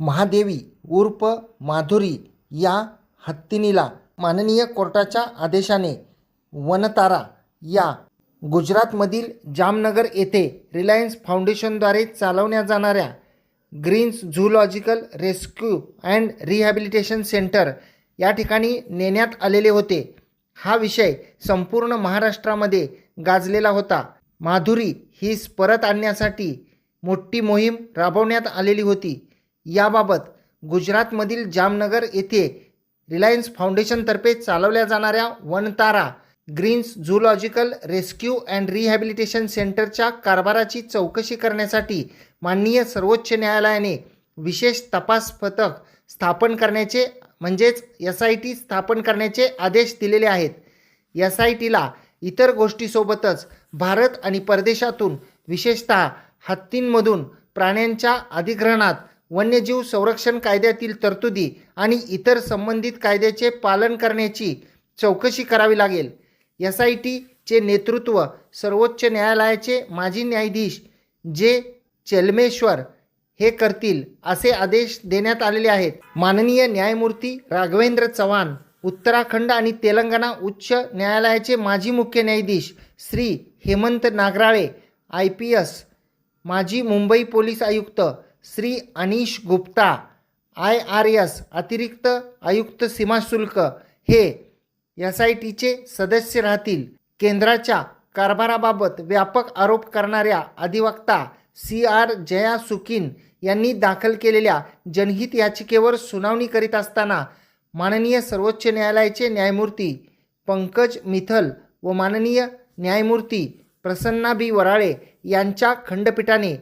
महादेवी उर्फ माधुरी या हत्तीनीला माननीय कोर्टाच्या आदेशाने वनतारा या गुजरातमधील जामनगर येथे रिलायन्स फाउंडेशनद्वारे चालवल्या जाणाऱ्या greens zoological rescue and rehabilitation centre या ठिकाणी नेण्यात आलेले होते. हा विषय संपूर्ण महाराष्ट्रामध्ये गाजलेला होता. माधुरी ही परत आणण्यासाठी मोठी मोहीम राबवण्यात आलेली होती. याबाबत गुजरातमधील जामनगर येथे रिलायन्स फाउंडेशनतर्फे चालवल्या जाणाऱ्या Vantara greens zoological rescue and rehabilitation सेंटरच्या कारभाराची चौकशी करण्यासाठी माननीय सर्वोच्च न्यायालयाने विशेष तपास पथक स्थापन करण्याचे म्हणजेच एस आय टी स्थापन करण्याचे आदेश दिलेले आहेत. एस आय टीला इतर गोष्टीसोबतच भारत आणि परदेशातून विशेषतः हत्तींमधून प्राण्यांच्या अधिग्रहणात वन्यजीव संरक्षण कायद्यातील तरतुदी आणि इतर संबंधित कायद्याचे पालन करण्याची चौकशी करावी लागेल. एस आय टीचे नेतृत्व सर्वोच्च न्यायालयाचे माजी न्यायाधीश जे चेलमेश्वर हे करतील असे आदेश देण्यात आलेले आहेत. माननीय न्यायमूर्ती राघवेंद्र चव्हाण उत्तराखंड आणि तेलंगणा उच्च न्यायालयाचे माजी मुख्य न्यायाधीश Shri Hemant Nagrale I P S माजी मुंबई पोलीस आयुक्त Shri Anish Gupta I R S अतिरिक्त आयुक्त सीमाशुल्क हे एस आय टीचे सदस्य राहतील. केंद्राच्या कारभाराबाबत व्यापक आरोप करणाऱ्या अधिवक्ता सी आर जया सुकीन यांनी दाखल केलेल्या जनहित याचिकेवर सुनावणी करीत असताना माननीय सर्वोच्च न्यायालयाचे न्यायमूर्ती पंकज मिथल व माननीय न्यायमूर्ती प्रसन्ना बी वराळे यांच्या खंडपीठाने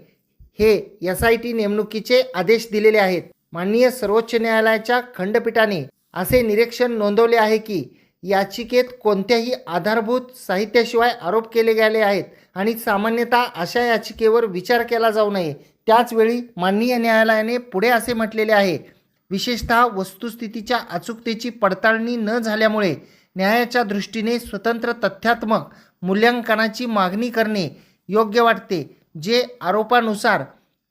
हे एस आय टी नेमणुकीचे आदेश दिलेले आहेत. माननीय सर्वोच्च न्यायालयाच्या खंडपीठाने असे निरीक्षण नोंदवले आहे की याचिकेत कोणत्याही आधारभूत साहित्याशिवाय आरोप केले गेले आहेत आणि सामान्यतः अशा याचिकेवर विचार केला जाऊ नये. त्याचवेळी माननीय न्यायालयाने पुढे असे म्हटलेले आहे विशेषतः वस्तुस्थितीच्या अचूकतेची पडताळणी न झाल्यामुळे न्यायाच्या दृष्टीने स्वतंत्र तथ्यात्मक मूल्यांकनाची मागणी करणे योग्य वाटते. जे आरोपानुसार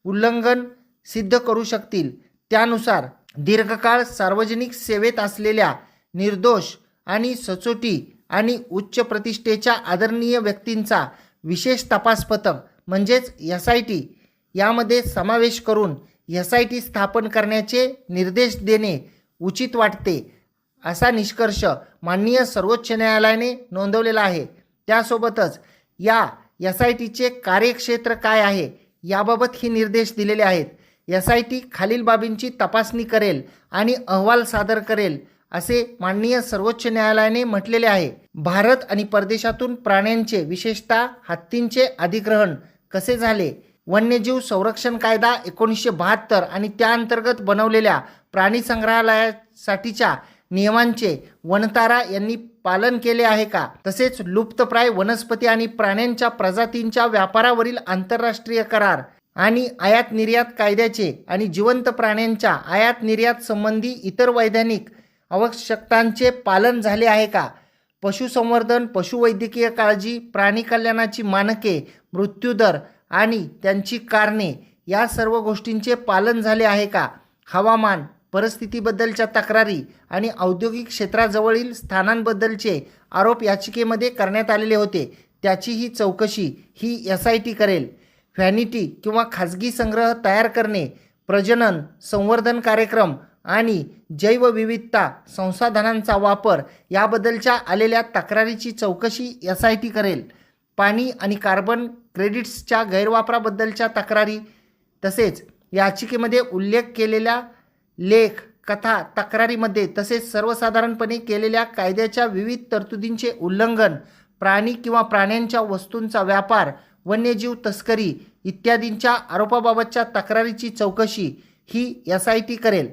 उल्लंघन सिद्ध करू शकतील त्यानुसार दीर्घकाळ सार्वजनिक सेवेत असलेल्या निर्दोष आणि सचोटी आणि उच्च प्रतिष्ठेच्या आदरणीय व्यक्तींचा विशेष तपास पथक म्हणजेच एस आय टी यामध्ये समावेश करून एस आय टी स्थापन करण्याचे निर्देश देणे उचित वाटते असा निष्कर्ष माननीय सर्वोच्च न्यायालयाने नोंदवलेला आहे. त्यासोबतच या एस आय टीचे कार्यक्षेत्र काय आहे याबाबत ही निर्देश दिलेले आहेत. एस आय टी खालील बाबींची तपासणी करेल आणि अहवाल सादर करेल असे माननीय सर्वोच्च न्यायालयाने म्हटलेले आहे. भारत आणि परदेशातून प्राण्यांचे विशेषतः हत्तींचे अधिग्रहण कसे झाले? वन्यजीव संरक्षण कायदा एकोणीसशे बहात्तर आणि त्याअंतर्गत बनवलेल्या प्राणी संग्रहालयासाठीच्या नियमांचे वनतारा यांनी पालन केले आहे का? तसेच लुप्तप्राय वनस्पती आणि प्राण्यांच्या प्रजातींच्या व्यापारावरील आंतरराष्ट्रीय करार आणि आयात निर्यात कायद्याचे आणि जिवंत प्राण्यांच्या आयात निर्यात संबंधी इतर वैधानिक आवश्यकतांचे पालन झाले आहे का? पशुसंवर्धन पशुवैद्यकीय काळजी प्राणी कल्याणाची मानके मृत्यूदर आणि त्यांची कारणे या सर्व गोष्टींचे पालन झाले आहे का? हवामान परिस्थितीबद्दलच्या तक्रारी आणि औद्योगिक क्षेत्राजवळील स्थानांबद्दलचे आरोप याचिकेमध्ये करण्यात आलेले होते. त्याची ही चौकशी ही एस आय टी करेल. व्हॅनिटी किंवा खाजगी संग्रह तयार करणे प्रजनन संवर्धन कार्यक्रम आणि जैवविविधता संसाधनांचा वापर याबद्दलच्या आलेल्या तक्रारीची चौकशी एस आय टी करेल. पाणी आणि कार्बन क्रेडिट्सच्या गैरवापराबद्दलच्या तक्रारी तसेच याचिकेमध्ये उल्लेख केलेल्या लेख कथा तक्रारीमध्ये तसेच सर्वसाधारणपणे केलेल्या कायद्याच्या विविध तरतुदींचे उल्लंघन प्राणी किंवा प्राण्यांच्या वस्तूंचा व्यापार वन्यजीव तस्करी इत्यादींच्या आरोपाबाबतच्या तक्रारीची चौकशी ही एस आय टी करेल.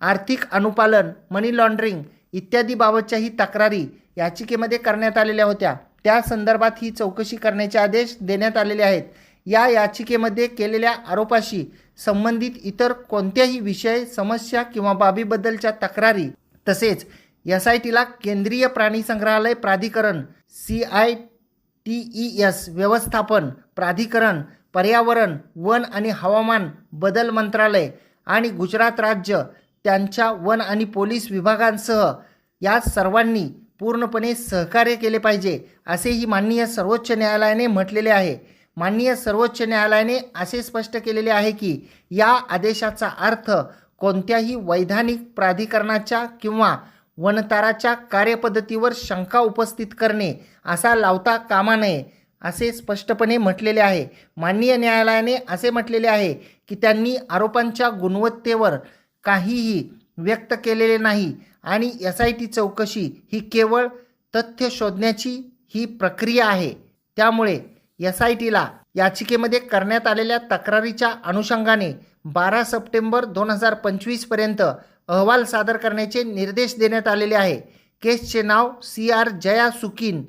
आर्थिक अनुपालन मनी लॉन्ड्रिंग इत्यादीबाबतच्याही तक्रारी याचिकेमध्ये करण्यात आलेल्या होत्या. त्या संदर्भात ही चौकशी करण्याचे आदेश देण्यात आलेले आहेत. या याचिकेमध्ये केलेल्या आरोपाशी संबंधित इतर कोणत्याही विषय समस्या किंवा बाबीबद्दलच्या तक्रारी तसेच एस आय टीला केंद्रीय प्राणी संग्रहालय प्राधिकरण C I T E S व्यवस्थापन प्राधिकरण पर्यावरण वन आणि हवामान बदल मंत्रालय आणि गुजरात राज्य त्यांच्या वन आणि पोलीस विभागांसह या सर्वांनी पूर्णपणे सहकार्य केले पाहिजे असेही माननीय सर्वोच्च न्यायालयाने म्हटलेले आहे. माननीय सर्वोच्च न्यायालयाने असे स्पष्ट केलेले आहे की या आदेशाचा अर्थ कोणत्याही वैधानिक प्राधिकरणाच्या किंवा वनताराच्या कार्यपद्धतीवर शंका उपस्थित करणे असा लावता कामा नये असे स्पष्टपणे म्हटलेले आहे. माननीय न्यायालयाने असे म्हटलेले आहे की त्यांनी आरोपांच्या गुणवत्तेवर काहीही व्यक्त केलेले नाही आणि एस आय टी चौकशी ही केवळ तथ्य शोधण्याची ही प्रक्रिया आहे. त्यामुळे एस आय टीला याचिकेमध्ये करण्यात आलेल्या तक्रारीच्या अनुषंगाने बारा सप्टेंबर दोन हजार पंचवीसपर्यंत अहवाल सादर करण्याचे निर्देश देण्यात आलेले आहे. केसचे नाव सी आर जया सुकीन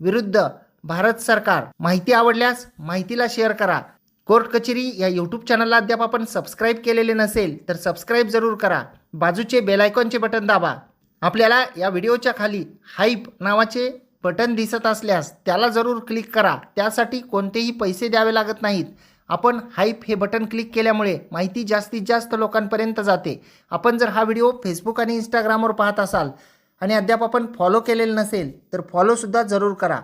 विरुद्ध भारत सरकार. माहिती आवडल्यास माहितीला शेअर करा. कोर्ट कचेरी या यूट्यूब चॅनलला अद्याप आपण सबस्क्राईब केलेले नसेल तर सबस्क्राईब जरूर करा. बाजूचे बेलायकॉनचे बटन दाबा. आपल्याला या व्हिडिओच्या खाली हाईप नावाचे बटन दिसत असल्यास त्याला जरूर क्लिक करा. त्यासाठी कोणतेही पैसे द्यावे लागत नाहीत. आपण हाईप हे बटन क्लिक केल्यामुळे माहिती जास्तीत जास्त लोकांपर्यंत जाते. आपण जर हा व्हिडिओ फेसबुक आणि इंस्टाग्रामवर पाहत असाल आणि अद्याप आपण फॉलो केलेलं नसेल तर फॉलोसुद्धा जरूर करा.